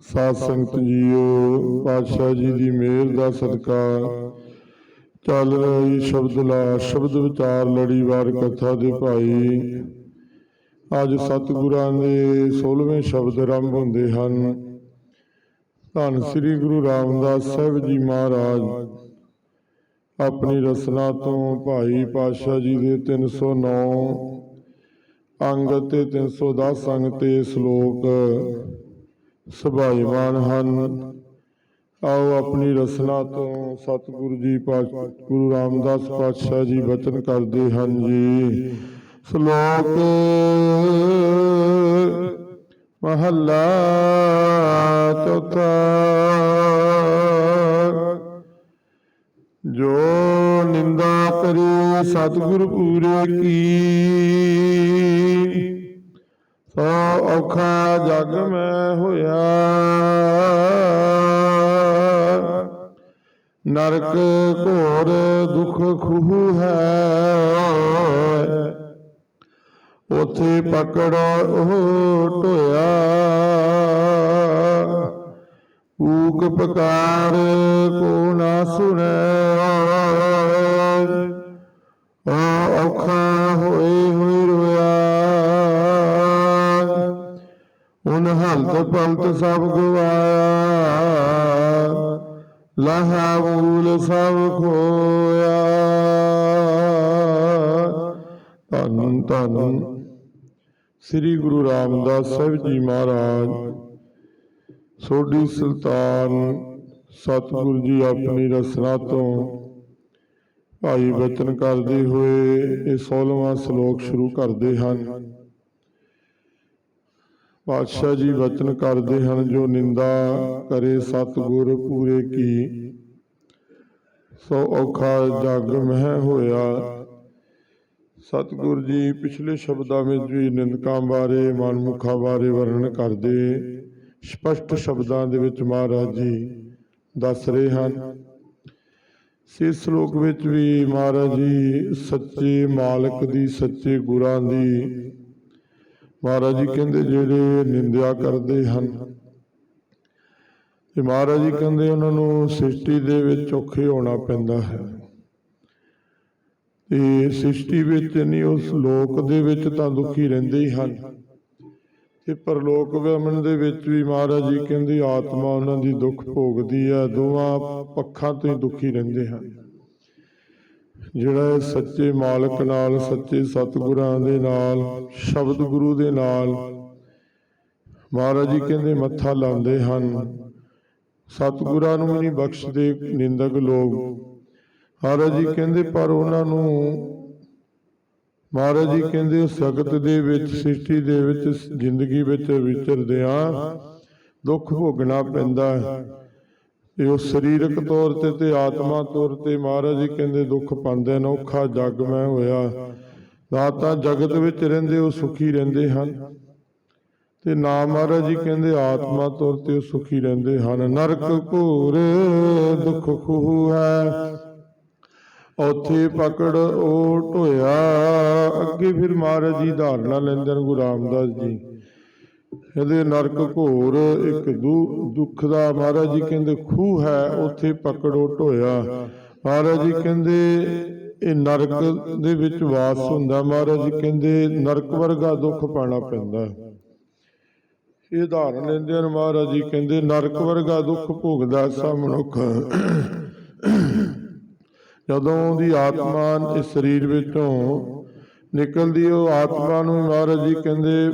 ਸਾਧ ਸੰਗਤ ਜੀਓ, ਪਾਤਸ਼ਾਹ ਜੀ ਦੀ ਮਿਹਰ ਦਾ ਸਦਕਾ। ਚੱਲ ਰਹੀ ਸ਼ਬਦ ਲਾ, ਸ਼ਬਦ ਵਿਚਾਰ ਲੜੀਵਾਰ ਕਥਾ ਦੇ ਭਾਈ। ਅੱਜ ਸਤਿਗੁਰਾਂ ਦੇ 16ਵੇਂ ਸ਼ਬਦ ਆਰੰਭ ਹੁੰਦੇ ਹਨ। ਧੰਨ ਸ੍ਰੀ ਗੁਰੂ ਰਾਮਦਾਸ ਸਾਹਿਬ ਜੀ ਮਹਾਰਾਜ। ਆਪਣੀ ਰਸਨਾ ਤੋਂ ਭਾਈ ਪਾਤਸ਼ਾਹ ਜੀ ਦੇ 309 ਅੰਗ ਤੇ 310 ਅੰਗ ਤੇ ਸ਼ਲੋਕ। ਸੁਭਾਈਮਾਨ ਹਨ। ਆਓ ਆਪਣੀ ਰਸਨਾ ਤੋਂ ਸਤਿਗੁਰੂ ਜੀ ਪਾਤਸ਼ਾਹ ਗੁਰੂ ਰਾਮਦਾਸ ਪਾਤਸ਼ਾਹ ਜੀ ਬਚਨ ਕਰਦੇ ਹਨ ਜੀ। ਸ਼ਲੋਕ ਮਹੱਲਾ ਚੌਥਾ। ਜੋ ਨਿੰਦਾ ਕਰੇ ਸਤਿਗੁਰ ਪੂਰੇ ਕੀ ਔਖਾ ਜਗ ਮੈਂ ਹੋਇਆ। ਨਰਕ ਘੋਰ ਦੁਖ ਖੂਹ ਹੈ। ਉਥੇ ਪਕੜ ਉਹ ਢੋਇਆ ਊਕ ਪਕਾਰ ਕੋ ਨਾ ਸੁਣੈ। ਔਖਾ ਹੋਏ ਉਨ ਹਲਤ ਸਭ ਗਵਾਇਆ। ਲਹਾ ਮੂਲ ਸਭ ਖੋਇਆ। ਧੰਨ ਧੰਨ ਸ੍ਰੀ ਗੁਰੂ ਰਾਮਦਾਸ ਸਾਹਿਬ ਜੀ ਮਹਾਰਾਜ। ਸੋਢੀ ਸੁਲਤਾਨ ਸਤਿਗੁਰੂ ਜੀ ਆਪਣੀ ਰਸਨਾ ਤੋਂ ਭਾਈ ਬਚਨ ਕਰਦੇ ਹੋਏ ਇਹ 16ਵਾਂ ਸ਼ਲੋਕ ਸ਼ੁਰੂ ਕਰਦੇ ਹਨ। ਪਾਤਸ਼ਾਹ ਜੀ ਵਚਨ ਕਰਦੇ ਹਨ, ਜੋ ਨਿੰਦਾ ਕਰੇ ਸਤਿਗੁਰ ਪੂਰੇ ਕੀ। ਸੋ ਔਖਾ ਜਗ ਮਹਿ ਹੋਇਆ। ਸਤਿਗੁਰ ਜੀ ਪਿਛਲੇ ਸ਼ਬਦਾਂ ਵਿੱਚ ਵੀ ਨਿੰਦਕਾਂ ਬਾਰੇ, ਮਨਮੁਖਾਂ ਬਾਰੇ ਵਰਣਨ ਕਰਦੇ। ਸਪਸ਼ਟ ਸ਼ਬਦਾਂ ਦੇ ਵਿੱਚ ਮਹਾਰਾਜ ਜੀ ਦੱਸ ਰਹੇ ਹਨ। ਇਸ ਸ਼ਲੋਕ ਵਿੱਚ ਵੀ ਮਹਾਰਾਜ ਜੀ ਸੱਚੇ ਮਾਲਕ ਦੀ, ਸੱਚੇ ਗੁਰਾਂ ਦੀ ਮਹਾਰਾਜ ਜੀ ਕਹਿੰਦੇ ਜਿਹੜੇ ਨਿੰਦਿਆ ਕਰਦੇ ਹਨ। ਤੇ ਮਹਾਰਾਜ ਜੀ ਕਹਿੰਦੇ ਉਹਨਾਂ ਨੂੰ ਸ੍ਰਿਸ਼ਟੀ ਦੇ ਵਿੱਚ ਔਖੇ ਹੋਣਾ ਪੈਂਦਾ ਹੈ। ਤੇ ਸ੍ਰਿਸ਼ਟੀ ਵਿੱਚ ਨਹੀਂ ਉਸ ਲੋਕ ਦੇ ਵਿੱਚ ਤਾਂ ਦੁਖੀ ਰਹਿੰਦੇ ਹੀ ਹਨ। ਤੇ ਪਰਲੋਕ ਵਿਮਨ ਦੇ ਵਿੱਚ ਵੀ ਮਹਾਰਾਜ ਜੀ ਕਹਿੰਦੇ ਆਤਮਾ ਉਹਨਾਂ ਦੀ ਦੁੱਖ ਭੋਗਦੀ ਹੈ, ਦੋਵਾਂ ਪੱਖਾਂ ਤੋਂ ਹੀ ਦੁਖੀ ਰਹਿੰਦੇ ਹਨ। ਜਿਹੜਾ ਸੱਚੇ ਮਾਲਕ ਨਾਲ, ਸੱਚੇ ਸਤਿਗੁਰਾਂ ਦੇ ਨਾਲ, ਸ਼ਬਦ ਗੁਰੂ ਦੇ ਨਾਲ ਮਹਾਰਾਜ ਜੀ ਕਹਿੰਦੇ ਮੱਥਾ ਲਾਉਂਦੇ ਹਨ। ਸਤਿਗੁਰਾਂ ਨੂੰ ਨਹੀਂ ਬਖਸ਼ਦੇ ਨਿੰਦਕ ਲੋਕ। ਮਹਾਰਾਜ ਜੀ ਕਹਿੰਦੇ, ਪਰ ਉਹਨਾਂ ਨੂੰ ਮਹਾਰਾਜ ਜੀ ਕਹਿੰਦੇ, ਸਖਤ ਦੇ ਵਿੱਚ, ਸ੍ਰਿਸ਼ਟੀ ਦੇ ਵਿੱਚ, ਜ਼ਿੰਦਗੀ ਵਿੱਚ ਵਿਚਰਦਿਆਂ ਦੁੱਖ ਭੋਗਣਾ ਪੈਂਦਾ ਹੈ। ਤੇ ਉਹ ਸਰੀਰਕ ਤੌਰ ਤੇ ਤੇ ਆਤਮਾ ਤੌਰ ਤੇ ਮਹਾਰਾਜ ਜੀ ਕਹਿੰਦੇ ਦੁੱਖ ਪਾਉਂਦੇ ਨੇ ਔਖਾ ਜਗ ਮੈਂ ਹੋਇਆ। ਨਾ ਤਾਂ ਜਗਤ ਵਿੱਚ ਰਹਿੰਦੇ, ਉਹ ਸੁਖੀ ਰਹਿੰਦੇ ਹਨ। ਤੇ ਨਾ ਮਹਾਰਾਜ ਜੀ ਕਹਿੰਦੇ ਆਤਮਾ ਤੌਰ ਤੇ ਉਹ ਸੁਖੀ ਰਹਿੰਦੇ ਹਨ। ਨਰਕ ਘੂਰ ਦੁੱਖ ਖੂਹ ਹੈ ਉੱਥੇ ਪਕੜ ਉਹ ਢੋਇਆ। ਅੱਗੇ ਫਿਰ ਮਹਾਰਾਜ ਜੀ ਧਾਰਨਾ ਲੈਂਦੇ ਨੇ ਗੁਰੂ ਰਾਮਦਾਸ ਜੀ। ਇਹਦੇ ਨਰਕ ਘੋਰ ਇੱਕ ਦੁ- ਦੁੱਖ ਦਾ ਮਹਾਰਾਜ ਜੀ ਕਹਿੰਦੇ ਖੂਹ ਹੈ, ਉੱਥੇ ਪਕੜੋ ਢੋਇਆ। ਮਹਾਰਾਜ ਜੀ ਕਹਿੰਦੇ ਇਹ ਨਰਕ ਦੇ ਵਿੱਚ ਵਾਸ ਹੁੰਦਾ। ਮਹਾਰਾਜ ਜੀ ਕਹਿੰਦੇ ਨਰਕ ਵਰਗਾ ਦੁੱਖ ਪਾਣਾ ਪੈਂਦਾ। ਹੈ। ਇਹ ਧਾਰਨ ਲੈਂਦੇ ਹਨ। ਮਹਾਰਾਜ ਜੀ ਕਹਿੰਦੇ ਨਰਕ ਵਰਗਾ ਦੁੱਖ ਭੋਗਦਾ ਸਾ ਮਨੁੱਖ। ਜਦੋਂ ਦੀ ਆਤਮਾ ਇਸ ਸਰੀਰ ਵਿੱਚੋਂ ਨਿਕਲਦੀ ਉਹ ਆਤਮਾ ਨੂੰ ਮਹਾਰਾਜ ਜੀ ਕਹਿੰਦੇ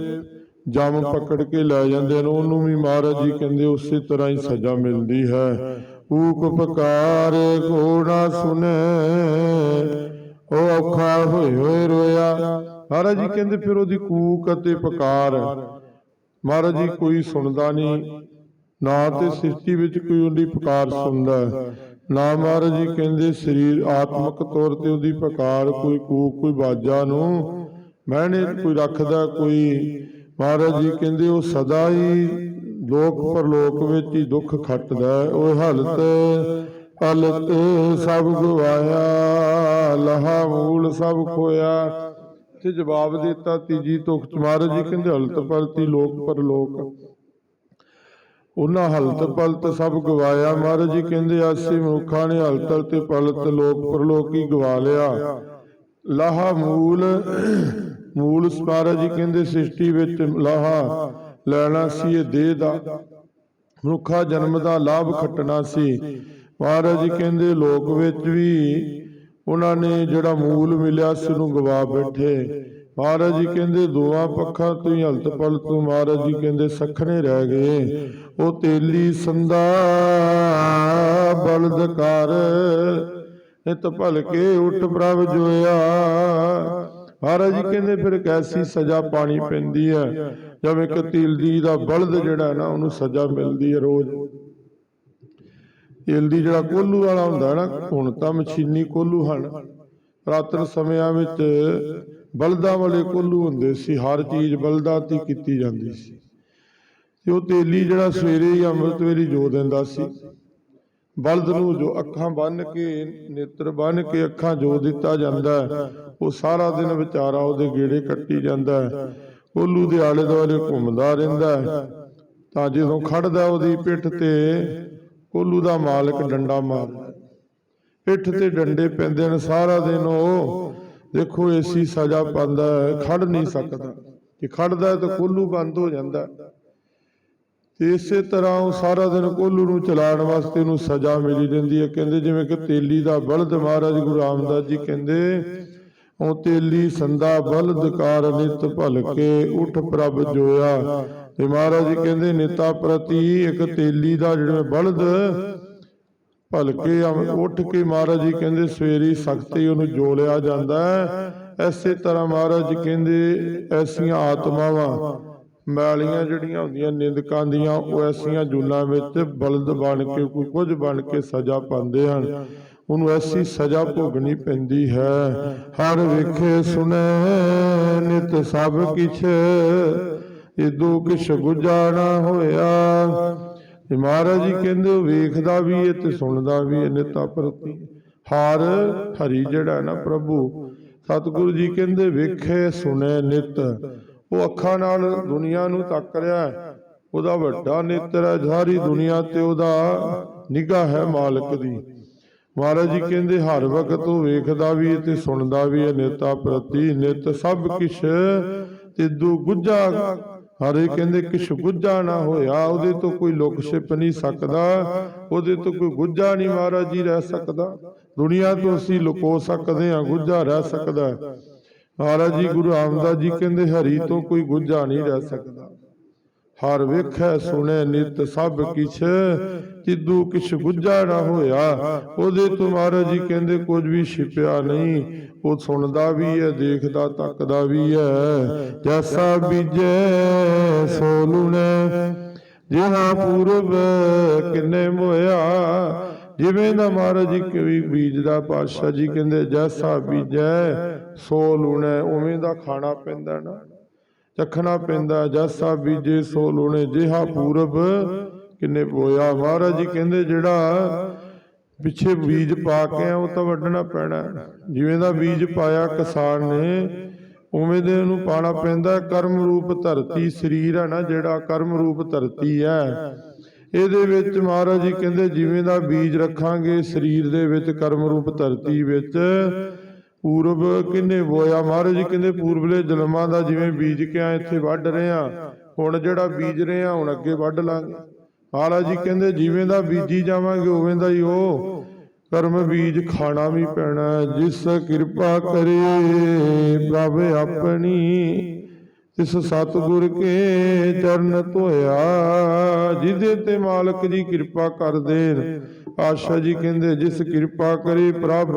ਜਮ ਪਕੜ ਕੇ ਲੈ ਜਾਂਦੇ ਨੇ ਉਹਨੂੰ ਵੀ ਮਹਾਰਾਜ ਜੀ ਕਹਿੰਦੇ ਉਸੇ ਤਰ੍ਹਾਂ ਹੀ ਸਜ਼ਾ ਮਿਲਦੀ ਹੈ। ਊਕ ਪਕਾਰ ਕੋ ਨਾ ਸੁਨੇ। ਉਹ ਔਖਾ ਹੋਏ ਹੋਏ ਰੋਇਆ। ਮਹਾਰਾਜ ਜੀ ਕਹਿੰਦੇ ਫਿਰ ਉਹਦੀ ਕੂਕ ਅਤੇ ਪਕਾਰ। ਮਹਾਰਾਜ ਜੀ ਕੋਈ ਸੁਣਦਾ ਨਹੀਂ। ਨਾ ਤੇ ਸ੍ਰਿਸ਼ਟੀ ਵਿੱਚ ਕੋਈ ਉਹਦੀ ਪੁਕਾਰ ਸੁਣਦਾ। ਨਾ ਮਹਾਰਾਜ ਜੀ ਕਹਿੰਦੇ ਸਰੀਰ ਆਤਮਿਕ ਤੌਰ ਤੇ ਉਹਦੀ ਪੁਕਾਰ ਕੋਈ ਕੂਕ ਕੋਈ ਬਾਜਾ ਨੂੰ ਮੈਨੇ ਕੋਈ ਰੱਖਦਾ ਕੋਈ ਮਹਾਰਾਜ ਜੀ ਕਹਿੰਦੇ ਉਹ ਸਦਾ ਹੀ ਲੋਕ ਪਰਲੋਕ ਵਿੱਚ ਹੀ ਦੁੱਖ ਖੱਟਦਾ ਉਹ ਹਲਤ ਹਲਤ ਸਭ ਗਵਾਇਆ, ਲਹਾ ਮੂਲ ਸਭ ਖੋਇਆ। ਤੇ ਜਵਾਬ ਦਿੱਤਾ ਤੀਜੀ ਤੁਖ ਮਹਾਰਾਜ ਜੀ ਕਹਿੰਦੇ ਹਲਤ ਪਲਤੀ ਲੋਕ ਪਰਲੋਕ। ਉਹਨਾਂ ਹਲਤ ਪਲਤ ਸਭ ਗਵਾਇਆ। ਮਹਾਰਾਜ ਜੀ ਕਹਿੰਦੇ ਆਸੇ ਮਨੁੱਖਾਂ ਨੇ ਹਲਤਲ ਤੇ ਪਲਤ ਲੋਕ ਪਰਲੋਕੀ ਗਵਾ ਲਿਆ। ਲਾਹਾ ਮੂਲ ਮੂਲ ਮਹਾਰਾਜ ਜੀ ਕਹਿੰਦੇ ਸ੍ਰਿਸ਼ਟੀ ਵਿੱਚ ਲਾਹਾ, ਲੈਣਾ ਸੀ ਇਹ ਦੇਹ ਦਾ। ਮਨੁੱਖਾ ਜਨਮ ਦਾ ਲਾਭ ਖੱਟਣਾ ਸੀ। ਮਹਾਰਾਜ ਜੀ ਕਹਿੰਦੇ ਲੋਕ ਵਿੱਚ ਵੀ ਉਹਨਾਂ ਨੇ ਜਿਹੜਾ ਮੂਲ ਮਿਲਿਆ ਸੀ ਉਹਨੂੰ ਗਵਾ ਬੈਠੇ। ਮਹਾਰਾਜ ਜੀ ਕਹਿੰਦੇ ਦੋਵਾਂ ਪੱਖਾਂ ਤੋਂ ਹੀ ਹਲਤ ਪਲ ਤੋਂ ਮਹਾਰਾਜ ਜੀ ਕਹਿੰਦੇ ਸਖਣੇ ਰਹਿ ਗਏ। ਉਹ ਤੇਲੀ ਸੰਦਾ ਬਲਦ ਕਰ, ਨਿਤ ਭਲਕੇ ਉਠ ਪ੍ਰਭ ਜੋਇਆ। ਮਹਾਰਾਜ ਜੀ ਕਹਿੰਦੇ ਫਿਰ ਕੈਸੀ ਸਜ਼ਾ ਪਾਣੀ ਪੈਂਦੀ ਹੈ? ਜਿਵੇਂ ਕਿ ਤਿਲਦੀ ਦਾ ਬਲਦ ਜਿਹੜਾ ਨਾ, ਉਹਨੂੰ ਸਜ਼ਾ ਮਿਲਦੀ ਹੈ ਰੋਜ਼। ਤਿਲਦੀ ਜਿਹੜਾ ਕੋਲੂ ਵਾਲਾ ਹੁੰਦਾ ਨਾ, ਹੁਣ ਤਾਂ ਮਸ਼ੀਨੀ ਕੋਲੂ ਹਨ। ਪੁਰਾਤਨ ਸਮਿਆਂ ਵਿੱਚ ਬਲਦਾਂ ਵਾਲੇ ਕੋਲੂ ਹੁੰਦੇ ਸੀ, ਹਰ ਚੀਜ਼ ਬਲਦਾਂ ਤੇ ਕੀਤੀ ਜਾਂਦੀ ਸੀ। ਤੇ ਉਹ ਤੇਲੀ ਜਿਹੜਾ ਸਵੇਰੇ ਹੀ ਅੰਮ੍ਰਿਤ ਵੇਲੇ ਜੋ ਦਿੰਦਾ ਸੀ। ਬਲਦ ਨੂੰ ਜੋ ਅੱਖਾਂ ਬੰਨ ਕੇ, ਨੇਤਰ ਬੰਨ ਕੇ ਅੱਖਾਂ ਜੋ ਦਿੱਤਾ ਜਾਂਦਾ ਉਹ ਸਾਰਾ ਦਿਨ ਵਿਚਾਰਾ ਉਹਦੇ ਗੇੜੇ ਕੱਟੀ ਜਾਂਦਾ ਕੋਲੂ ਦੇ ਆਲੇ ਦੁਆਲੇ ਘੁੰਮਦਾ ਰਹਿੰਦਾ ਤਾਂ ਜਦੋਂ ਖੜਦਾ ਉਹਦੀ ਪਿੱਠ ਤੇ, ਕੋਲੂ ਦਾ ਮਾਲਕ ਡੰਡਾ ਮਾਰਦਾ ਪਿੱਠ ਤੇ ਡੰਡੇ ਪੈਂਦੇ ਨੇ ਸਾਰਾ ਦਿਨ ਉਹ ਦੇਖੋ ਏਸੀ ਸਜ਼ਾ ਪਾਉਂਦਾ ਖੜ ਨਹੀਂ ਸਕਦਾ। ਜੇ ਖੜਦਾ ਹੈ ਤਾਂ ਕੋਲੂ ਬੰਦ ਹੋ ਜਾਂਦਾ ਤੇ ਇਸੇ ਤਰ੍ਹਾਂ ਉਹ ਸਾਰਾ ਦਿਨ ਕੋਲੂ ਨੂੰ ਚਲਾਉਣ ਵਾਸਤੇ ਉਹਨੂੰ ਸਜ਼ਾ ਮਿਲੀ ਰਹਿੰਦੀ ਹੈ। ਕਹਿੰਦੇ ਜਿਵੇਂ ਕਿ ਤੇਲੀ ਦਾ ਬਲਦ ਮਹਾਰਾਜ ਗੁਰੂ ਰਾਮਦਾਸ ਜੀ ਕਹਿੰਦੇ, ਉਹ ਤੇਲੀ ਸੰਦਾ ਬਲਦ ਕਾਰ ਨਿਤ ਭਲਕੇ ਉਠ ਪ੍ਰਭ ਜੋਇਆ। ਤੇ ਮਹਾਰਾਜ ਜੀ ਕਹਿੰਦੇ, ਨਿਤਾ ਪ੍ਰਤੀ ਇੱਕ ਤੇਲੀ ਦਾ ਜਿਹੜਾ ਬਲਦ ਭਲਕੇ ਅਮ- ਉੱਠ ਕੇ ਮਹਾਰਾਜ ਜੀ ਕਹਿੰਦੇ, ਸਵੇਰੀ ਸਖਤੀ ਉਹਨੂੰ ਜੋਲਿਆ ਜਾਂਦਾ ਹੈ। ਐਸੇ ਤਰ੍ਹਾਂ ਮਹਾਰਾਜ ਜੀ ਕਹਿੰਦੇ, ਐਸੀਆਂ ਆਤਮਾਵਾਂ ਮੈਲੀਆਂ ਜਿਹੜੀਆਂ ਹੁੰਦੀਆਂ, ਨਿੰਦਕਾਂ ਦੀਆਂ, ਉਹ ਐਸੀਆਂ ਜੁਨਾ ਵਿੱਚ ਬਲਦ ਬਣ ਕੇ, ਕੋਈ ਕੁਝ ਬਣ ਕੇ ਸਜ਼ਾ ਪਾਉਂਦੇ ਹਨ। ਉਹਨੂੰ ਐਸੀ ਸਜ਼ਾ ਭੋਗਣੀ ਪੈਂਦੀ ਹੈ। ਹਰ ਵੇਖੇ ਸੁਣੇ ਨਿਤ ਸਭ ਕਿਛ ਇਦੂ ਕਿਛ ਗੁਜਾ ਨਾ ਹੋਇਆ। ਤੇ ਮਹਾਰਾਜ ਜੀ ਕਹਿੰਦੇ ਵੇਖਦਾ ਵੀ ਹੈ ਤੇ ਸੁਣਦਾ ਵੀ ਹੈ ਨਿਤਾ ਪ੍ਰਤੀ ਹਰ ਹਰੀ ਜਿਹੜਾ ਨਾ ਪ੍ਰਭੂ। ਸਤਿਗੁਰੂ ਜੀ ਕਹਿੰਦੇ, ਵੇਖੇ ਸੁਣੇ ਨਿਤ ਉਹ ਅੱਖਾਂ ਨਾਲ ਦੁਨੀਆ ਨੂੰ ਤੱਕ ਰਿਹਾ ਹੈ। ਉਹਦਾ ਵੱਡਾ ਨੇਤਰ ਹੈ। ਸਾਰੀ ਦੁਨੀਆ ਤੇ ਉਹਦਾ ਨਿਗਾਹ ਹੈ ਮਾਲਕ ਦੀ। ਮਹਾਰਾਜ ਜੀ ਕਹਿੰਦੇ, ਹਰ ਵਕਤ ਉਹ ਵੇਖਦਾ ਵੀ ਤੇ ਸੁਣਦਾ ਵੀ ਹੈ। ਨੇਤਾ ਪ੍ਰਤੀ ਨਿਤ ਸਭ ਕਿਛ ਤਿਦੂ ਗੁੱਜਾ ਹਰੇ ਕਹਿੰਦੇ, ਕਿਛ ਗੁੱਜਾ ਨਾ ਹੋਇਆ। ਉਹਦੇ ਤੋਂ ਕੋਈ ਲੁਕ ਛਿਪ ਨਹੀਂ ਸਕਦਾ। ਉਹਦੇ ਤੋਂ ਕੋਈ ਗੁੱਜਾ ਨਹੀਂ ਮਹਾਰਾਜ ਜੀ ਰਹਿ ਸਕਦਾ। ਦੁਨੀਆ ਤੋਂ ਅਸੀਂ ਲੁਕੋ ਸਕਦੇ ਹਾਂ ਗੁੱਜਾ ਰਹਿ ਸਕਦਾ ਮਹਾਰਾਜ ਜੀ ਗੁਰੂ ਰਾਮਦਾਸ ਜੀ ਕਹਿੰਦੇ ਹਰੀ ਤੋਂ ਕੋਈ ਗੁੱਜਾ ਨਹੀਂ ਰਹਿ ਸਕਦਾ। ਹਰ ਵੇਖੈ ਸੁਣੇ ਨਿਤ ਸਭ ਕਿਛ ਤਿੱਦੂ ਕਿਛ ਗੁੱਜਾ ਨਾ ਹੋਇਆ ਉਹਦੇ ਤੋਂ ਮਹਾਰਾਜ ਜੀ ਕਹਿੰਦੇ ਕੁਝ ਵੀ ਛਿਪਿਆ ਨਹੀਂ ਉਹ ਸੁਣਦਾ ਵੀ ਹੈ ਦੇਖਦਾ ਤੱਕਦਾ ਵੀ ਹੈ। ਜੈਸਾ ਬੀਜੇ ਸੋ ਲੁਣੇ। ਜਿਹਾ ਪੂਰਬ ਕਿੰਨੇ ਮੋਇਆ ਜਿਵੇਂ ਦਾ ਮਹਾਰਾਜ ਜੀ ਕੋਈ ਬੀਜਦਾ ਪਾਤਸ਼ਾਹ ਜੀ ਕਹਿੰਦੇ, ਜੈਸਾ ਬੀਜੈ, ਸੋ ਲੂਣੈ ਉਵੇਂ ਦਾ ਖਾਣਾ ਪੈਂਦਾ ਨਾ। ਚੱਖਣਾ ਪੈਂਦਾ, ਜੈਸਾ ਬੀਜੇ, ਸੋ ਲੂਣੇ ਜਿਹਾ ਪੂਰਬ ਕਿੰਨੇ ਬੋਇਆ ਮਹਾਰਾਜ ਜੀ ਕਹਿੰਦੇ, ਜਿਹੜਾ ਪਿੱਛੇ ਬੀਜ ਪਾ ਕੇ ਆ ਉਹ ਤਾਂ ਵੱਢਣਾ ਪੈਣਾ। ਜਿਵੇਂ ਦਾ ਬੀਜ ਪਾਇਆ ਕਿਸਾਨ ਨੇ, ਉਵੇਂ ਦੇ ਉਹਨੂੰ ਪਾਣਾ ਪੈਂਦਾ। ਕਰਮ ਰੂਪ ਧਰਤੀ ਸਰੀਰ ਹੈ ਨਾ, ਜਿਹੜਾ ਕਰਮ ਰੂਪ ਧਰਤੀ ਹੈ ਇਹਦੇ ਵਿੱਚ ਮਹਾਰਾਜ ਜੀ ਕਹਿੰਦੇ ਜਿਵੇਂ ਦਾ ਬੀਜ ਰੱਖਾਂਗੇ ਸਰੀਰ ਦੇ ਵਿੱਚ ਕਰਮ ਰੂਪ ਧਰਤੀ ਵਿੱਚ। ਪੂਰਬ ਕਿੰਨੇ ਬੋਇਆ? ਮਹਾਰਾਜ ਜੀ ਕਹਿੰਦੇ ਪੂਰਬਲੇ ਜਨਮਾਂ ਦਾ ਜਿਵੇਂ ਬੀਜ ਕੇ ਆ ਇੱਥੇ ਵੱਢ ਰਹੇ ਆ ਹੁਣ ਜਿਹੜਾ ਬੀਜ ਰਹੇ ਆ ਹੁਣ ਅੱਗੇ ਵੱਢ ਲਾਂਗੇ। ਮਹਾਰਾਜ ਜੀ ਕਹਿੰਦੇ ਜਿਵੇਂ ਦਾ ਬੀਜੀ ਜਾਵਾਂਗੇ ਉਵੇਂ ਦਾ ਹੀ ਉਹ। ਕਰਮ ਬੀਜ ਖਾਣਾ ਵੀ ਪੈਣਾ। ਜਿਸ ਕਿਰਪਾ ਕਰੇ ਪ੍ਰਭ ਆਪਣੀ। ਤਿਸ ਸਤਿਗੁਰ ਕੇ ਚਰਨ ਧੋਇਆ, ਜਿਹਦੇ ਤੇ ਮਾਲਕ ਜੀ ਕਿਰਪਾ ਕਰ ਦੇਣ। ਆਸ਼ਾ ਜੀ ਕਹਿੰਦੇ, ਜਿਸ ਕਿਰਪਾ ਕਰੇ ਪ੍ਰਭ,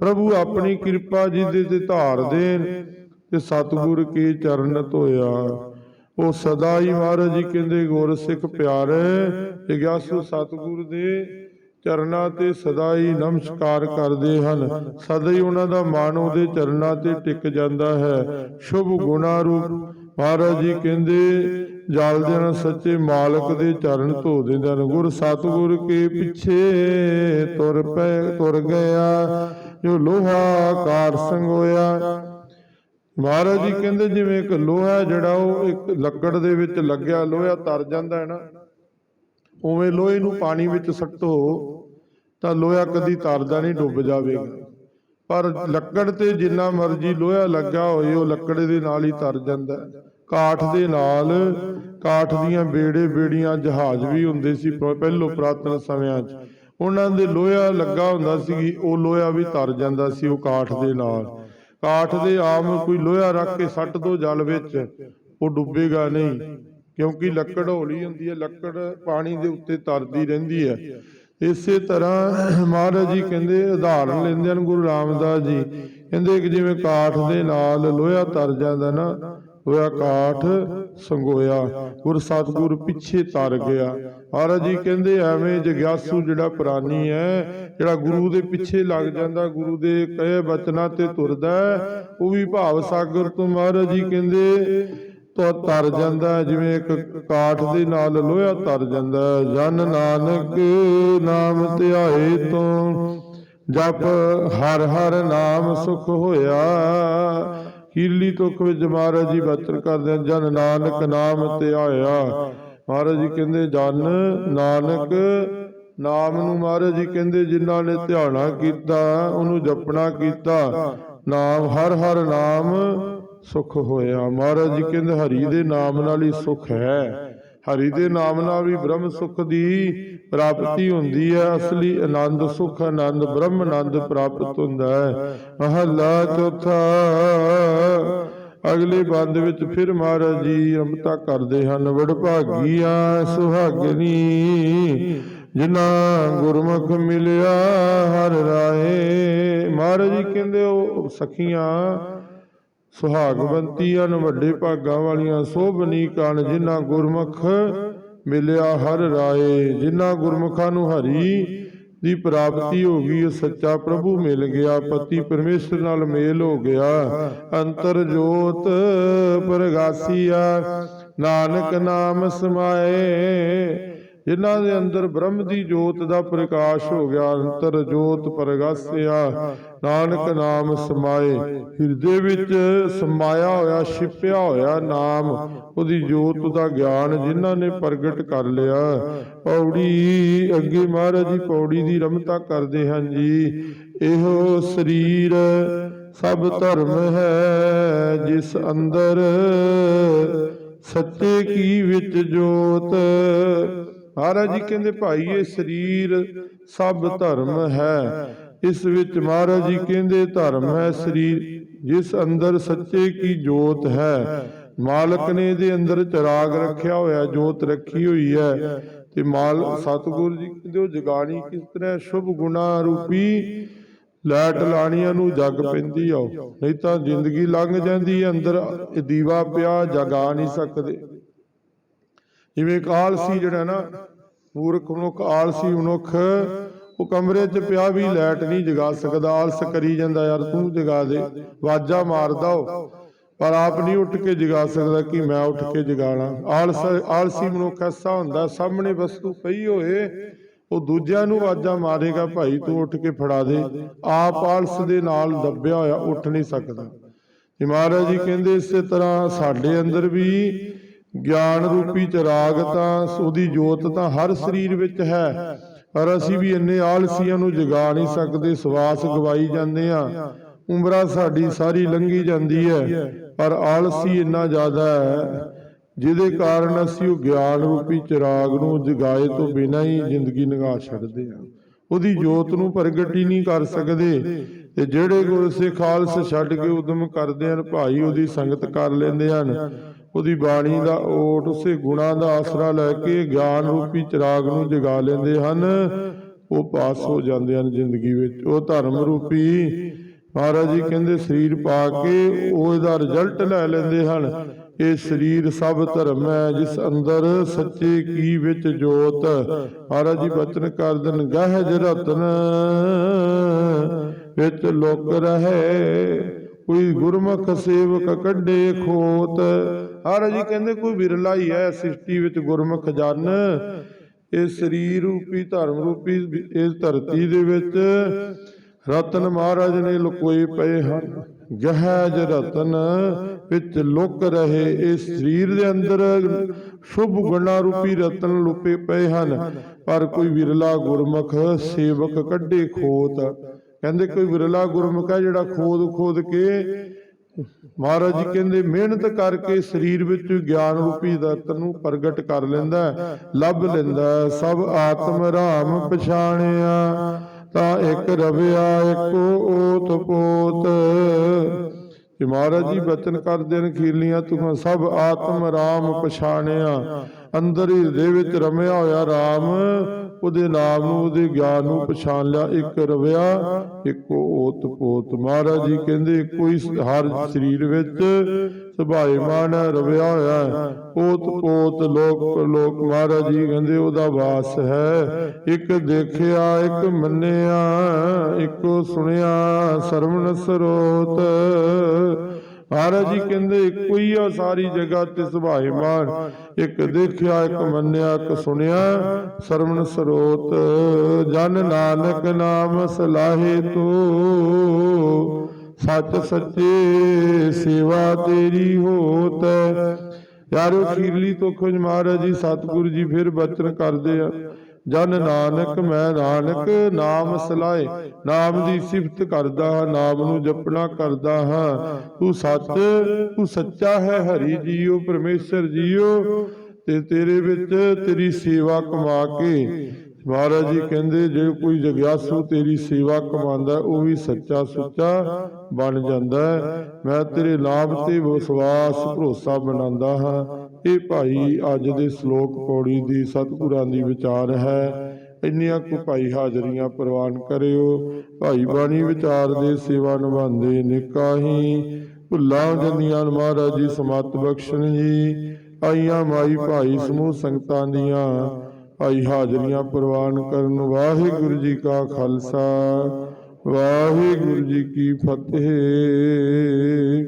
ਪ੍ਰਭੂ ਆਪਣੀ ਕਿਰਪਾ ਜਿਹਦੇ ਤੇ ਧਾਰ ਦੇਣ, ਤੇ ਸਤਿਗੁਰ ਕੇ ਚਰਨ ਧੋਇਆ। ਉਹ ਸਦਾ ਹੀ ਮਹਾਰਾਜ ਜੀ ਕਹਿੰਦੇ ਗੁਰ ਸਿੱਖ ਪਿਆਰੇ, ਜਿਗਿਆਸੂ ਸਤਿਗੁਰ ਦੇ ਚਰਨਾਂ ਤੇ ਸਦਾ ਹੀ ਨਮਸਕਾਰ ਕਰਦੇ ਹਨ। ਸਦਾ ਹੀ ਉਹਨਾਂ ਦਾ ਮਨ ਉਹਦੇ ਚਰਨਾਂ ਤੇ ਟਿਕ ਜਾਂਦਾ ਹੈ। ਸ਼ੁਭ ਗੁਣਾ ਰੂਪ। ਮਹਾਰਾਜ ਜੀ ਕਹਿੰਦੇ ਜਲ ਦੇ ਸੱਚੇ ਮਾਲਕ ਦੇ ਚਰਨ ਧੋ ਦਿੰਦੇ ਹਨ। ਗੁਰ ਸਤਿਗੁਰ ਕੇ ਪਿੱਛੇ ਤੁਰ ਪੈ, ਤੁਰ ਗਿਆ, ਜੋ ਲੋਹਾ ਕਾਰ ਸੰਗੋਇਆ ਮਹਾਰਾਜ ਜੀ ਕਹਿੰਦੇ, ਜਿਵੇਂ ਇੱਕ ਲੋਹਾ ਜਿਹੜਾ ਉਹ ਇੱਕ ਲੱਕੜ ਦੇ ਵਿੱਚ ਲੱਗਿਆ, ਲੋਹਾ ਤਰ ਜਾਂਦਾ ਹੈ ਨਾ। ਉਵੇਂ ਲੋਹੇ ਨੂੰ ਪਾਣੀ ਵਿੱਚ ਸੱਟੋ ਤਾਂ ਲੋਹਾ ਕਦੀ ਤਰਦਾ ਨਹੀਂ ਡੁੱਬ ਜਾਵੇਗਾ। ਪਰ ਲੱਕੜ ਤੇ ਜਿੰਨਾ ਮਰਜ਼ੀ ਲੋਹਾ ਲੱਗਾ ਹੋਏ ਉਹ ਲੱਕੜ ਦੇ ਨਾਲ ਹੀ ਤਰ ਜਾਂਦਾ। ਕਾਠ ਦੇ ਨਾਲ ਕਾਠ ਦੀਆਂ ਬੇੜੇ ਬੇੜੀਆਂ ਜਹਾਜ਼ ਵੀ ਹੁੰਦੇ ਸੀ ਪਹਿਲੋਂ ਪੁਰਾਤਨ ਸਮਿਆਂ 'ਚ। ਉਹਨਾਂ ਦੇ ਲੋਹਾ ਲੱਗਾ ਹੁੰਦਾ ਸੀ ਉਹ ਲੋਹਾ ਵੀ ਤਰ ਜਾਂਦਾ ਸੀ ਉਹ ਕਾਠ ਦੇ ਨਾਲ। ਕਾਠ ਦੇ ਆਮ ਕੋਈ ਲੋਹਾ ਰੱਖ ਕੇ ਸੱਟ ਦੋ ਜਲ ਵਿੱਚ ਉਹ ਡੁੱਬੇਗਾ ਨਹੀਂ। ਕਿਉਂਕਿ ਲੱਕੜ ਹੌਲੀ ਹੁੰਦੀ ਹੈ ਲੱਕੜ ਪਾਣੀ ਦੇ ਉੱਤੇ ਤਰਦੀ ਰਹਿੰਦੀ ਹੈ। ਇਸੇ ਤਰ੍ਹਾਂ ਮਹਾਰਾਜ ਜੀ ਕਹਿੰਦੇ ਉਦਾਹਰਨ ਲੈਂਦੇ ਹਨ ਗੁਰੂ ਰਾਮਦਾਸ ਜੀ। ਕਹਿੰਦੇ ਕਿ ਜਿਵੇਂ ਕਾਠ ਦੇ ਨਾਲ ਲੋਹਾ ਤਰ ਜਾਂਦਾ ਨਾ ਹੋਇਆ ਕਾਠ ਸੰਗੋਇਆ। ਗੁਰ ਸਤਿਗੁਰ ਪਿੱਛੇ ਤਰ ਗਿਆ। ਮਹਾਰਾਜ ਜੀ ਕਹਿੰਦੇ ਐਵੇਂ ਜਗਿਆਸੂ ਜਿਹੜਾ ਪ੍ਰਾਨੀ ਹੈ ਜਿਹੜਾ ਗੁਰੂ ਦੇ ਪਿੱਛੇ ਲੱਗ ਜਾਂਦਾ ਗੁਰੂ ਦੇ ਕਹੇ ਬਚਨਾਂ ਤੇ ਤੁਰਦਾ ਉਹ ਵੀ ਭਾਵ ਸਾਗਰ ਤੋਂ ਮਹਾਰਾਜ ਜੀ ਕਹਿੰਦੇ ਤੋ ਤਰ ਜਾਂਦਾ, ਜਿਵੇਂ ਇੱਕ ਕਾਠ ਦੇ ਨਾਲ ਲੋਹਾ ਤਰ ਜਾਂਦਾ। ਜਨ ਨਾਨਕ ਨਾਮ ਧਿਆਏ ਤੋਂ, ਜਪ ਹਰ ਹਰ ਨਾਮ ਸੁਖ ਹੋਇਆ। ਕੀਲੀ ਤੁਕ ਵਿੱਚ ਮਹਾਰਾਜ ਜੀ ਬਚਨ ਕਰਦੇ ਜਨ ਨਾਨਕ ਨਾਮ ਧਿਆਇਆ। ਮਹਾਰਾਜ ਜੀ ਕਹਿੰਦੇ, ਜਨ ਨਾਨਕ ਨਾਮ ਨੂੰ ਮਹਾਰਾਜ ਜੀ ਕਹਿੰਦੇ, ਜਿਨ੍ਹਾਂ ਨੇ ਧਿਆਣਾ ਕੀਤਾ, ਉਹਨੂੰ ਜਪਣਾ ਕੀਤਾ। ਨਾਮ ਹਰ ਹਰ ਨਾਮ ਸੁਖ ਹੋਇਆ। ਮਹਾਰਾਜ ਜੀ ਕਹਿੰਦੇ, ਹਰੀ ਦੇ ਨਾਮ ਨਾਲ ਹੀ ਸੁਖ ਹੈ। ਹਰੀ ਦੇ ਨਾਮ ਨਾਲ ਵੀ ਬ੍ਰਹਮ ਸੁਖ ਦੀ ਪ੍ਰਾਪਤੀ ਹੁੰਦੀ ਹੈ। ਅਸਲੀ ਆਨੰਦ ਸੁਖ, ਆਨੰਦ ਬ੍ਰਹਮ, ਆਨੰਦ ਪ੍ਰਾਪਤ ਹੁੰਦਾ ਹੈ। ਮਹੱਲਾ ਚੌਥਾ। ਅਗਲੇ ਬੰਦ ਵਿੱਚ ਫਿਰ ਮਹਾਰਾਜ ਜੀ ਅੰਮ੍ਰਿਤਾ ਕਰਦੇ ਹਨ। ਵਡਭਾਗੀਆ ਸੁਹਾਗਣੀ ਜਿਨ੍ਹਾਂ ਗੁਰਮੁਖ ਮਿਲਿਆ ਹਰ ਰਾਏ। ਮਹਾਰਾਜ ਜੀ ਕਹਿੰਦੇ, ਉਹ ਸਖੀਆਂ ਸੁਹਾਗਵੰਤੀਆਂ ਵੱਡੇ ਭਾਗਾਂ ਵਾਲੀਆਂ ਸੋਭਨੀ ਕਣ ਜਿਨ੍ਹਾਂ ਗੁਰਮੁਖ ਮਿਲਿਆ ਹਰ ਰਾਏ, ਜਿਨ੍ਹਾਂ ਗੁਰਮੁਖਾਂ ਨੂੰ ਹਰੀ ਦੀ ਪ੍ਰਾਪਤੀ ਹੋ ਗਈ ਉਹ ਸੱਚਾ ਪ੍ਰਭੂ ਮਿਲ ਗਿਆ, ਪਤੀ ਪਰਮੇਸ਼ਰ ਨਾਲ ਮੇਲ ਹੋ ਗਿਆ। ਅੰਤਰ ਜੋਤ ਪ੍ਰਗਾਸੀਆ, ਨਾਨਕ ਨਾਮ ਸਮਾਏ। ਜਿਨ੍ਹਾਂ ਦੇ ਅੰਦਰ ਬ੍ਰਹਮ ਦੀ ਜੋਤ ਦਾ ਪ੍ਰਕਾਸ਼ ਹੋ ਗਿਆ, ਅੰਤਰ ਜੋਤ ਪ੍ਰਗਾਸਿਆ। ਨਾਨਕ ਨਾਮ ਸਮਾਏ। ਹਿਰਦੇ ਵਿੱਚ ਸਮਾਇਆ ਹੋਇਆ, ਛਿਪਿਆ ਹੋਇਆ ਨਾਮ, ਉਹਦੀ ਜੋਤ ਦਾ ਗਿਆਨ ਜਿਨ੍ਹਾਂ ਨੇ ਪ੍ਰਗਟ ਕਰ ਲਿਆ। ਪੌੜੀ ਅੱਗੇ ਮਹਾਰਾਜ ਜੀ, ਪੌੜੀ ਦੀ ਰਮਤਾ ਕਰਦੇ ਹਨ ਜੀ। ਇਹੋ ਸਰੀਰ ਸਭ ਧਰਮ ਹੈ, ਜਿਸ ਅੰਦਰ ਸੱਚੇ ਕੀ ਵਿੱਚ ਜੋਤ ਮਹਾਰਾਜ ਜੀ ਕਹਿੰਦੇ, ਭਾਈ, ਇਹ ਸਰੀਰ ਸਭ ਧਰਮ ਹੈ। ਇਸ ਵਿੱਚ ਮਹਾਰਾਜ ਜੀ ਕਹਿੰਦੇ, ਧਰਮ ਹੈ ਸਰੀਰ, ਜਿਸ ਅੰਦਰ ਸੱਚੇ ਕੀ ਜੋਤ ਹੈ। ਮਾਲਕ ਨੇ ਇਹਦੇ ਅੰਦਰ ਚਿਰਾਗ ਰੱਖਿਆ ਹੋਇਆ, ਜੋਤ ਰੱਖੀ ਹੋਈ ਹੈ। ਤੇ ਮਾਲ ਸਤਿਗੁਰੂ ਜੀ ਕਹਿੰਦੇ, ਉਹ ਜਗਾਣੀ ਕਿਸ ਤਰ੍ਹਾਂ ਸ਼ੁਭ ਗੁਣਾ ਰੂਪੀ ਲਾਈਟ ਲਾਣੀਆਂ ਨੂੰ ਜਗ ਪੈਂਦੀ ਆ ਨਹੀਂ ਤਾਂ ਜ਼ਿੰਦਗੀ ਲੰਘ ਜਾਂਦੀ ਹੈ, ਅੰਦਰ ਦੀਵਾ ਪਿਆ, ਜਗਾ ਨਹੀਂ ਸਕਦੇ। ਜਿਵੇਂ ਇੱਕ ਆਲਸੀ ਜਿਹੜਾ ਨਾ, ਮੂਰਖ ਮਨੁੱਖ ਆਲਸੀ ਮਨੁੱਖ, ਉਹ ਕਮਰੇ 'ਚ ਪਿਆ ਵੀ ਲਾਈਟ ਨਹੀਂ ਜਗਾ ਸਕਦਾ, ਆਲਸ ਕਰੀ ਜਾਂਦਾ ਯਾਰ, ਤੂੰ ਜਗਾ ਦੇ, ਵਾਜਾ ਮਾਰਦਾ ਉਹ। ਪਰ ਆਪ ਨਹੀਂ ਉੱਠ ਕੇ ਜਗਾ ਸਕਦਾ ਕਿ ਮੈਂ ਉੱਠ ਕੇ ਜਗਾਣਾ ਆਲਸ, ਆਲਸੀ ਮਨੁੱਖ ਐਸਾ ਹੁੰਦਾ, ਸਾਹਮਣੇ ਵਸਤੂ ਪਈ ਹੋਏ, ਉਹ ਦੂਜਿਆਂ ਨੂੰ ਵਾਜਾ ਮਾਰੇਗਾ, ਭਾਈ ਤੂੰ ਉੱਠ ਕੇ ਫੜਾ ਦੇ। ਆਪ ਆਲਸ ਦੇ ਨਾਲ ਦੱਬਿਆ ਹੋਇਆ, ਉੱਠ ਨਹੀਂ ਸਕਦਾ। ਤੇ ਮਹਾਰਾਜ ਜੀ ਕਹਿੰਦੇ ਇਸੇ ਤਰ੍ਹਾਂ ਸਾਡੇ ਅੰਦਰ ਵੀ ਗਿਆਨ ਰੂਪੀ ਚਿਰਾਗ ਤਾਂ ਉਹਦੀ ਜੋਤ ਤਾਂ ਹਰ ਸਰੀਰ ਵਿੱਚ ਹੈ। ਪਰ ਅਸੀਂ ਵੀ ਇੰਨੇ ਆਲਸੀਆਂ ਨੂੰ ਜਗਾ ਨਹੀਂ ਸਕਦੇ ਸਵਾਸ ਗਵਾਈ ਜਾਂਦੇ ਆ ਉਮਰਾਂ ਸਾਡੀ ਸਾਰੀ ਲੰਘੀ ਜਾਂਦੀ ਹੈ। ਪਰ ਆਲਸੀ ਇੰਨਾ ਜ਼ਿਆਦਾ ਹੈ। ਜਿਹਦੇ ਕਾਰਨ ਅਸੀਂ ਉਹ ਗਿਆਨ ਰੂਪੀ ਚਿਰਾਗ ਨੂੰ ਜਗਾਏ ਤੋਂ ਬਿਨਾਂ ਹੀ ਜ਼ਿੰਦਗੀ ਨਿਗਾਹ ਛੱਡਦੇ ਹਾਂ। ਉਹਦੀ ਜੋਤ ਨੂੰ ਪ੍ਰਗਟ ਹੀ ਨਹੀਂ ਕਰ ਸਕਦੇ। ਤੇ ਜਿਹੜੇ ਗੁਰਸੇ ਖਾਲਸ ਛੱਡ ਕੇ ਉਦਮ ਕਰਦੇ ਹਨ ਭਾਈ ਉਹਦੀ ਸੰਗਤ ਕਰ ਲੈਂਦੇ ਹਨ ਉਹਦੀ ਬਾਣੀ ਦਾ ਓਟ ਉਸੇ ਗੁਣਾ ਦਾ ਆਸਰਾ ਲੈ ਕੇ ਗਿਆਨ ਰੂਪੀ ਚਿਰਾਗ ਨੂੰ ਜਗਾ ਲੈਂਦੇ ਹਨ। ਉਹ ਪਾਸ ਹੋ ਜਾਂਦੇ ਹਨ ਜ਼ਿੰਦਗੀ ਵਿੱਚ। ਉਹ ਧਰਮ ਰੂਪੀ ਮਹਾਰਾਜ ਜੀ ਕਹਿੰਦੇ ਸਰੀਰ ਪਾ ਕੇ ਉਹ ਇਹਦਾ ਰਿਜ਼ਲਟ ਲੈ ਲੈਂਦੇ ਹਨ। ਇਹ ਸਰੀਰ ਸਭ ਧਰਮ ਹੈ, ਜਿਸ ਅੰਦਰ ਸੱਚੇ ਕੀ ਵਿੱਚ ਜੋਤ। ਮਹਾਰਾਜ ਜੀ ਬਚਨ ਕਰ ਦਿਨ ਗਹਿਜ ਰਤਨ ਵਿੱਚ ਲੋਕ ਰਹੇ। ਕੋਈ ਗੁਰਮੁਖ ਸੇਵਕ ਕੱਢੇ ਖੋਤ। ਮਹਾਰਾਜ ਜੀ ਕਹਿੰਦੇ ਕੋਈ ਵਿਰਲਾ ਹੀ ਹੈ ਸ੍ਰਿਸ਼ਟੀ ਵਿੱਚ ਗੁਰਮੁਖ ਜਨ। ਇਹ ਸਰੀਰ ਰੂਪੀ, ਧਰਮ ਰੂਪੀ, ਇਸ ਧਰਤੀ ਦੇ ਵਿੱਚ ਰਤਨ ਮਹਾਰਾਜ ਨੇ ਲੁਕੋਏ ਪਏ ਹਨ। ਗਹਿਜ ਰਤਨ ਵਿੱਚ ਲੁਕ ਰਹੇ ਇਸ ਸਰੀਰ ਦੇ ਅੰਦਰ। ਸ਼ੁਭ ਗੁਣਾ ਰੂਪੀ ਰਤਨ ਲੁਪੇ ਪਏ ਹਨ। ਪਰ ਕੋਈ ਵਿਰਲਾ ਗੁਰਮੁਖ ਸੇਵਕ ਕੱਢੇ ਖੋਤ। ਕਹਿੰਦੇ ਕੋਈ ਵਿਰਲਾ ਗੁਰਮੁਖ ਹੈ ਜਿਹੜਾ ਖੋਦ ਖੋਦ ਕੇ ਮਹਾਰਾਜ ਜੀ ਕਹਿੰਦੇ ਮਿਹਨਤ ਕਰਕੇ ਸਰੀਰ ਵਿੱਚ ਗਿਆਨ ਰੂਪੀ ਰਤਨ ਨੂੰ ਪ੍ਰਗਟ ਕਰ ਲੈਂਦਾ ਲੱਭ ਲੈਂਦਾ। ਸਭ ਆਤਮ ਰਾਮ ਪਛਾਣਿਆ। ਤਾਂ ਇੱਕ ਰਵਿਆ ਇੱਕੋ ਓਤ ਪੋਤ। ਤੇ ਮਹਾਰਾਜ ਜੀ ਬਚਨ ਕਰਦੇ ਨੇ ਖੀਲੀਆਂ ਤੁਮ ਸਭ ਆਤਮ ਰਾਮ ਪਛਾਣਿਆ। ਅੰਦਰ ਹੀ ਹਿਰਦੇ ਵਿੱਚ ਰਮਿਆ ਹੋਇਆ ਰਾਮ। ਉਹਦੇ ਨਾਮ ਨੂੰ ਉਹਦੇ ਗਿਆਨ ਨੂੰ ਪਛਾਣ ਲਿਆ। ਇੱਕ ਰਵਿਆ ਇੱਕੋ ਓਤ ਪੋਤ ਮਹਾਰਾਜ ਜੀ ਕਹਿੰਦੇ ਕੋਈ ਹਰ ਸਰੀਰ ਵਿੱਚ ਸੁਭਾਈ ਸੁਭਾਏਮਾਨ ਰਵਿਆ ਹੋਇਆ ਹੈ। ਓਤ ਪੋਤ ਲੋਕ ਲੋਕ ਮਹਾਰਾਜ ਜੀ ਕਹਿੰਦੇ ਉਹਦਾ ਵਾਸ ਹੈ। ਇੱਕ ਦੇਖਿਆ, ਇੱਕ ਮੰਨਿਆ, ਇੱਕੋ ਸੁਣਿਆ, ਸਰਵਣ ਸਰੋਤ। ਮਹਾਰਾਜ ਜੀ ਕਹਿੰਦੇ ਇੱਕੋ ਹੀ ਆ ਸਾਰੀ ਜਗ੍ਹਾ ਤੇ ਸੁਭਾਏਮਾਨ ਇੱਕ ਦੇਖਿਆ, ਇੱਕ ਮੰਨਿਆ, ਇੱਕ ਸੁਣਿਆ, ਸਰਵਣ ਸਰੋਤ। ਜਨ ਨਾਨਕ ਨਾਮ ਸਲਾਹੇ ਤੋ। ਸੱਚ ਸੱਚੇ ਸੇਵਾ ਤੇਰੀ ਹੋਤ ਯਾਰੋ ਖੀਰਲੀ ਤੋਂ ਖੁਜ ਮਹਾਰਾਜ ਜੀ, ਸਤਿਗੁਰੂ ਜੀ ਫਿਰ ਬਚਨ ਕਰਦੇ ਆ। ਜਨ ਨਾਨਕ, ਮੈਂ ਨਾਨਕ, ਨਾਮ ਸਲਾਏ। ਨਾਮ ਦੀ ਸਿਫਤ ਕਰਦਾ ਹਾਂ, ਨਾਮ ਨੂੰ ਜਪਣਾ ਕਰਦਾ ਹਾਂ। ਤੂੰ ਸੱਚ, ਤੂੰ ਸੱਚਾ ਹੈ, ਹਰੀ ਜੀਓ, ਪਰਮੇਸ਼ਰ ਜੀਓ। ਤੇ ਤੇਰੇ ਵਿੱਚ ਤੇਰੀ ਸੇਵਾ ਕਮਾ ਕੇ ਮਹਾਰਾਜ ਜੀ ਕਹਿੰਦੇ, ਜੇ ਕੋਈ ਜਗਿਆਸੂ ਤੇਰੀ ਸੇਵਾ ਕਮਾਉਂਦਾ ਉਹ ਵੀ ਸੱਚਾ ਸੁੱਚਾ ਬਣ ਜਾਂਦਾ ਮੈਂ ਤੇਰੇ ਲਾਭ ਤੇ ਵਿਸ਼ਵਾਸ, ਭਰੋਸਾ ਬਣਾਉਂਦਾ ਹਾਂ। ਇਹ ਭਾਈ ਅੱਜ ਦੇ ਸ਼ਲੋਕ ਪੌੜੀ ਦੀ ਸਤਿਗੁਰਾਂ ਦੀ ਵਿਚਾਰ ਹੈ। ਇੰਨੀਆਂ ਕੁ ਭਾਈ ਹਾਜ਼ਰੀਆਂ ਪ੍ਰਵਾਨ ਕਰਿਓ। ਭਾਈ ਬਾਣੀ ਵਿਚਾਰ ਦੇ ਸੇਵਾ ਨਿਭਾਉਂਦੇ ਨਿਕਾਹੀ। ਭੁੱਲਾਂ ਜੰਦੀਆਂ ਮਹਾਰਾਜ ਜੀ, ਸਮਤ ਬਖਸ਼ਣ ਜੀ। ਆਈਆਂ ਮਾਈ ਭਾਈ ਸਮੂਹ ਸੰਗਤਾਂ ਦੀਆਂ। ਆਈ ਹਾਜ਼ਰੀਆਂ ਪ੍ਰਵਾਨ ਕਰਨ। ਵਾਹਿਗੁਰੂ ਜੀ ਕਾ ਖਾਲਸਾ। ਵਾਹਿਗੁਰੂ ਜੀ ਕੀ ਫਤਿਹ।